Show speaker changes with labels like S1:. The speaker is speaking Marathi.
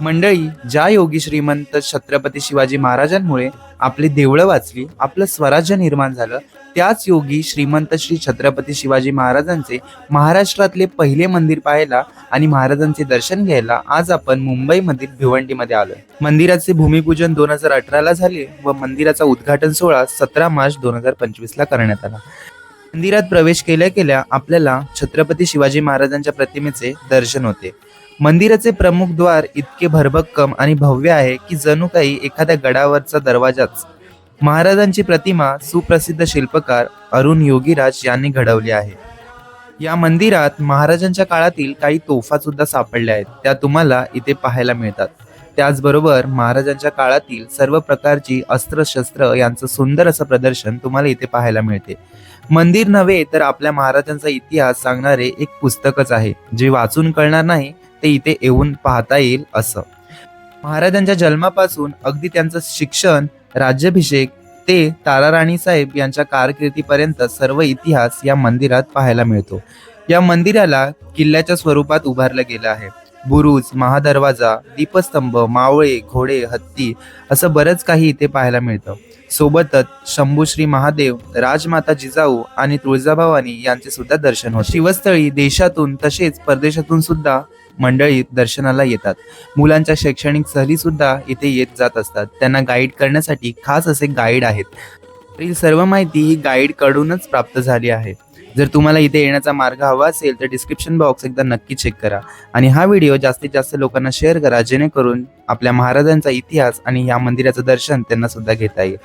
S1: मंडळी ज्या योगी श्रीमंत छत्रपती शिवाजी महाराजांमुळे आपली देवळं वाचली आपलं स्वराज्य निर्माण झालं त्याच योगी श्रीमंत श्री छत्रपती शिवाजी महाराजांचे महाराष्ट्रातले पहिले मंदिर पाहायला आणि महाराजांचे दर्शन घ्यायला आज आपण मुंबईमधील भिवंडीमध्ये आलोय. मंदिराचे भूमिपूजन दोन हजार अठराला झाले व मंदिराचा उद्घाटन सोहळा सतरा मार्च दोन हजार पंचवीसला करण्यात आला. मंदिरात प्रवेश केल्या केल्या आपल्याला छत्रपती शिवाजी महाराजांच्या प्रतिमेचे दर्शन होते. मंदिराचे प्रमुख द्वार इतके भरभक्कम आणि भव्य आहे की जणू काही एखाद्या गडावरचा दरवाजाच. महाराजांची प्रतिमा सुप्रसिद्ध शिल्पकार अरुण योगीराज यांनी घडवली आहे. या मंदिरात महाराजांच्या काळातील काही तोफा सुद्धा सापडल्या आहेत. त्या तुम्हाला इथे पाहायला मिळतात. त्याचबरोबर महाराजांच्या काळातील सर्व प्रकारची अस्त्रशस्त्र यांचं सुंदर असं प्रदर्शन तुम्हाला इथे पाहायला मिळते. मंदिर नव्हे तर आपल्या महाराजांचा इतिहास सांगणारे एक पुस्तकच आहे. जे वाचून कळणार नाही ते इथे येऊन पाहता येईल असं. महाराजांच्या जन्मापासून अगदी त्यांचं शिक्षण राज्याभिषेक ते ताराराणी साहेब यांच्या कारकिर्दीपर्यंत सर्व इतिहास या मंदिरात पाहायला मिळतो. या मंदिराला किल्ल्याच्या स्वरूपात उभारलं गेलं आहे. बुरुज महादरवाजा दीपस्तंभ मावळे घोडे हत्ती असं बरंच काही इथे पाहायला मिळतं. सोबतच शंभूश्री महादेव राजमाता जिजाऊ आणि तुळजाभवानी यांचे सुद्धा दर्शन होते. शिवस्थळी देशातून तसेच परदेशातून सुद्धा मंडळी दर्शनाला येतात. मुलांच्या शैक्षणिक सहली सुद्धा इथे येत जात असतात. त्यांना गाईड करण्यासाठी खास असे गाईड आहेत. वरील सर्व माहिती ही गाईडकडूनच प्राप्त झाली आहे. जर तुम्हाला इथे येण्याचा मार्ग हवा असेल तर डिस्क्रिप्शन बॉक्स एकदा नक्की चेक करा. आणि हा व्हिडिओ जास्तीत जास्त लोकांना शेअर करा जेणेकरून आपल्या महाराजांचा इतिहास आणि या मंदिराचं दर्शन त्यांना सुद्धा घेता येईल.